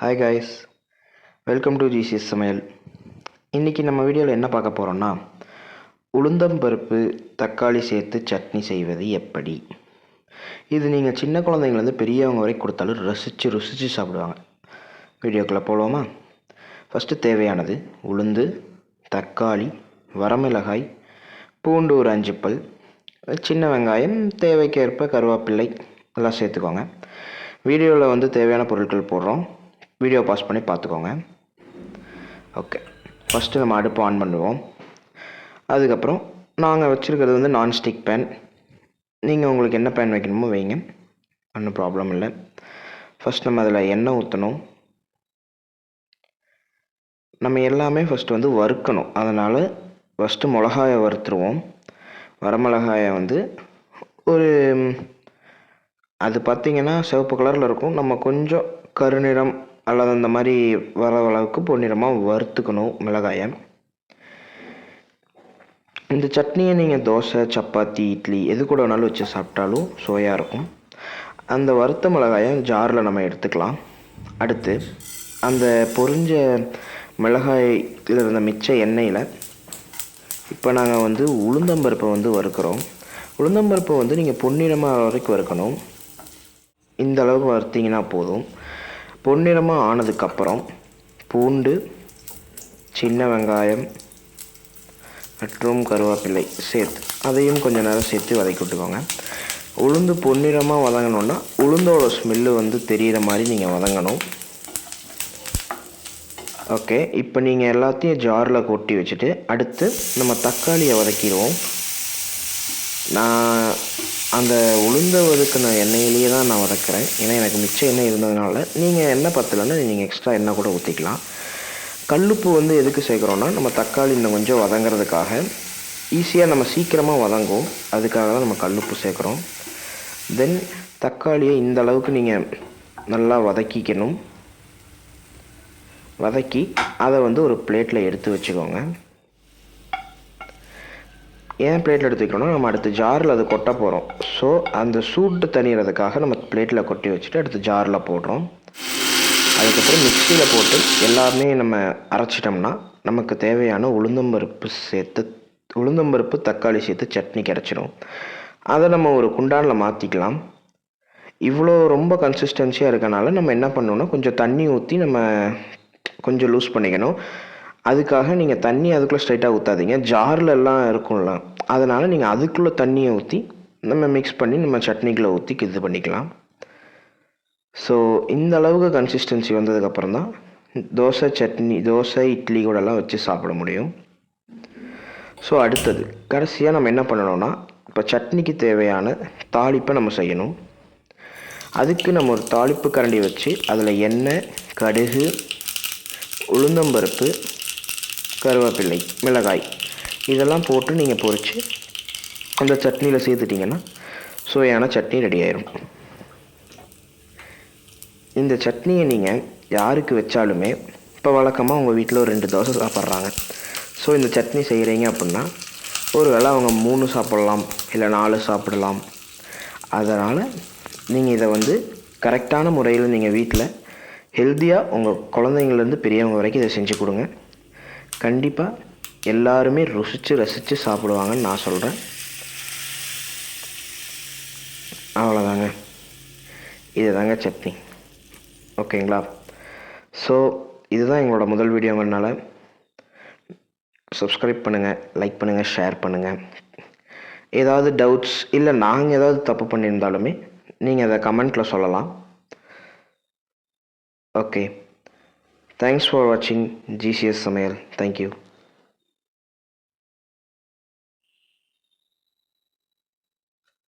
Hi guys welcome to GCS சமையல் இன்றைக்கி நம்ம வீடியோவில் என்ன பார்க்க போகிறோன்னா உளுந்தம்பருப்பு தக்காளி சேர்த்து சட்னி செய்வது எப்படி? இது நீங்கள் சின்ன குழந்தைங்கலேருந்து பெரியவங்க வரைக்கும் கொடுத்தாலும் ரசித்து ருசித்து சாப்பிடுவாங்க. வீடியோக்குள்ளே போகலாமா ஃபஸ்ட்டு தேவையானது உளுந்து தக்காளி வரமிளகாய் பூண்டு ஒரு அஞ்சு பல் சின்ன வெங்காயம் தேவைக்கேற்ப கருவேப்பிள்ளை எல்லாம் சேர்த்துக்கோங்க. வீடியோவில் வந்து தேவையான பொருட்கள் போடுறோம். வீடியோ பாஸ் பண்ணி பார்த்துக்கோங்க. ஓகே ஃபஸ்ட்டு நம்ம அடுப்பு ஆன் பண்ணுவோம் அதுக்கப்புறம் நாங்கள் வச்சுருக்கிறது வந்து நான்ஸ்டிக் பேன் நீங்கள் உங்களுக்கு என்ன பேன் வைக்கணுமோ வைங்க. ஒன்றும் ப்ராப்ளம் இல்லை. ஃபஸ்ட் நம்ம அதில் எண்ணெய் ஊற்றணும் நம்ம எல்லாமே ஃபஸ்ட்டு வந்து வறுக்கணும். அதனால் ஃபஸ்ட்டு மிளகாயை வறுத்துருவோம். வரமிளகாயை வந்து ஒரு அது பார்த்திங்கன்னா சிவப்பு கலரில் இருக்கும். நம்ம கொஞ்சம் கருநிறம் அல்லது அந்த மாதிரி வர அளவுக்கு பொன்னிறமாக வறுத்துக்கணும் மிளகாயை. இந்த சட்னியை நீங்கள் தோசை சப்பாத்தி இட்லி எது கூட வேணாலும் வச்சு சாப்பிட்டாலும் சுவையாக இருக்கும். அந்த வறுத்த மிளகாயை ஜாரில் நம்ம எடுத்துக்கலாம். அடுத்து அந்த பொரிஞ்ச மிளகாயில் இருந்த மிச்ச எண்ணெயில் இப்போ நாங்கள் வந்து உளுந்தம்பருப்பை வந்து வறுக்கிறோம். உளுந்தம்பருப்பை வந்து நீங்கள் பொன்னிறமாக வரைக்கும் வறுக்கணும். இந்த அளவுக்கு வறுத்தீங்கன்னா போதும். பொன்னிறமாக ஆனதுக்கப்புறம் பூண்டு சின்ன வெங்காயம் மற்றும் கருவேப்பிலை சேர்த்து அதையும் கொஞ்சம் நேரம் சேர்த்து வதக்கி விட்டுக்கோங்க. உளுந்து பொன்னிறமாக வதங்கணுன்னா உளுந்தோட ஸ்மெல்லு வந்து தெரிகிற மாதிரி நீங்கள் வதங்கணும். ஓகே இப்போ நீங்கள் எல்லாத்தையும் ஜாரில் கொட்டி வச்சுட்டு அடுத்து நம்ம தக்காளியை வதக்கிடுவோம். நான் அந்த உளுந்த வதக்கின எண்ணெயிலேயே தான் நான் வதக்கிறேன். ஏன்னா எனக்கு மிச்ச எண்ணெய் இருந்ததுனால நீங்கள் எண்ணெய் பத்தலைன்னா நீங்கள் எக்ஸ்ட்ரா எண்ணெய் கூட ஊற்றிக்கலாம் கல்லுப்பு வந்து எதுக்கு சேர்க்குறோன்னா நம்ம தக்காளி இன்னும் கொஞ்சம் வதங்கிறதுக்காக ஈஸியாக நம்ம சீக்கிரமாக வதங்கும் அதுக்காக தான் நம்ம கல்லுப்பு சேர்க்குறோம். தென் தக்காளியை இந்த அளவுக்கு நீங்கள் நல்லா வதக்கிக்கணும். வதக்கி அதை வந்து ஒரு பிளேட்டில் எடுத்து வச்சுக்கோங்க. ஏன் பிளேட்டில் எடுத்து நம்ம அடுத்து ஜாரில் அது கொட்ட போகிறோம் ஸோ அந்த சூட்டு தணிகிறதுக்காக நம்ம பிளேட்டில் கொட்டி வச்சுட்டு அடுத்து ஜாரில் போடுறோம். அதுக்கப்புறம் மிக்சியில் போட்டு எல்லாமே நம்ம அரைச்சிட்டோம்னா நமக்கு தேவையான உளுந்தம்பருப்பு சேர்த்து உளுந்தம்பருப்பு தக்காளி சேர்த்து சட்னி கிடச்சிடும் அதை நம்ம ஒரு குண்டானில் மாற்றிக்கலாம் இவ்வளோ ரொம்ப கன்சிஸ்டன்சியாக இருக்கனால நம்ம என்ன பண்ணணும்னா கொஞ்சம் தண்ணி ஊற்றி நம்ம கொஞ்சம் லூஸ் பண்ணிக்கணும். அதுக்காக நீங்கள் தண்ணி அதுக்குள்ளே ஸ்ட்ரைட்டாக ஊற்றாதீங்க ஜாரில் எல்லாம் இருக்கும்ல அதனால் நீங்கள் அதுக்குள்ளே தண்ணியை ஊற்றி நம்ம மிக்ஸ் பண்ணி நம்ம சட்னிக்குள்ளே ஊற்றி இது பண்ணிக்கலாம். ஸோ இந்த அளவுக்கு கன்சிஸ்டன்சி வந்ததுக்கப்புறம் தான் தோசை சட்னி தோசை இட்லி கூடலாம் வச்சு சாப்பிட முடியும். ஸோ அடுத்தது கடைசியாக நம்ம என்ன பண்ணணும்னா இப்போ சட்னிக்கு தேவையான தாளிப்பை நம்ம செய்யணும். அதுக்கு நம்ம ஒரு தாளிப்பு கரண்டி வச்சு அதில் எண்ணெய் கடுகு உளுந்தம்பருப்பு கருவேப்பிள்ளை மிளகாய் இதெல்லாம் போட்டு நீங்கள் பொரித்து அந்த சட்னியில் சேர்த்துட்டிங்கன்னா சுவையான சட்னி ரெடி ஆயிரும். இந்த சட்னியை நீங்கள் யாருக்கு வச்சாலுமே இப்போ வழக்கமாக உங்கள் வீட்டில் ஒரு ரெண்டு தோசை சாப்பிட்றாங்க. ஸோ இந்த சட்னி செய்கிறீங்க அப்படின்னா ஒரு வேளை அவங்க மூணு சாப்பிட்லாம் இல்லை நாலு சாப்பிடலாம். அதனால் நீங்கள் இதை வந்து கரெக்டான முறையில் நீங்கள் வீட்டில் ஹெல்த்தியாக உங்கள் குழந்தைங்கள்லேருந்து பெரியவங்க வரைக்கும் இதை செஞ்சு கொடுங்க. கண்டிப்பாக எல்லாருமே ருசித்து ரசித்து சாப்பிடுவாங்கன்னு நான் சொல்கிறேன் அவ்வளோதாங்க இது தாங்க சட்னி. ஓகேங்களா? ஸோ இதுதான் எங்களோட முதல் வீடியோங்கிறனால சப்ஸ்கிரைப் பண்ணுங்கள் லைக் பண்ணுங்கள் ஷேர் பண்ணுங்கள் ஏதாவது டவுட்ஸ் இல்லை நாங்கள் ஏதாவது தப்பு பண்ணியிருந்தாலுமே நீங்கள் அதை கமெண்ட்டில் சொல்லலாம். ஓகே தேங்க்ஸ் ஃபார் வாட்சிங் ஜிசிஎஸ் சமையல். Thank you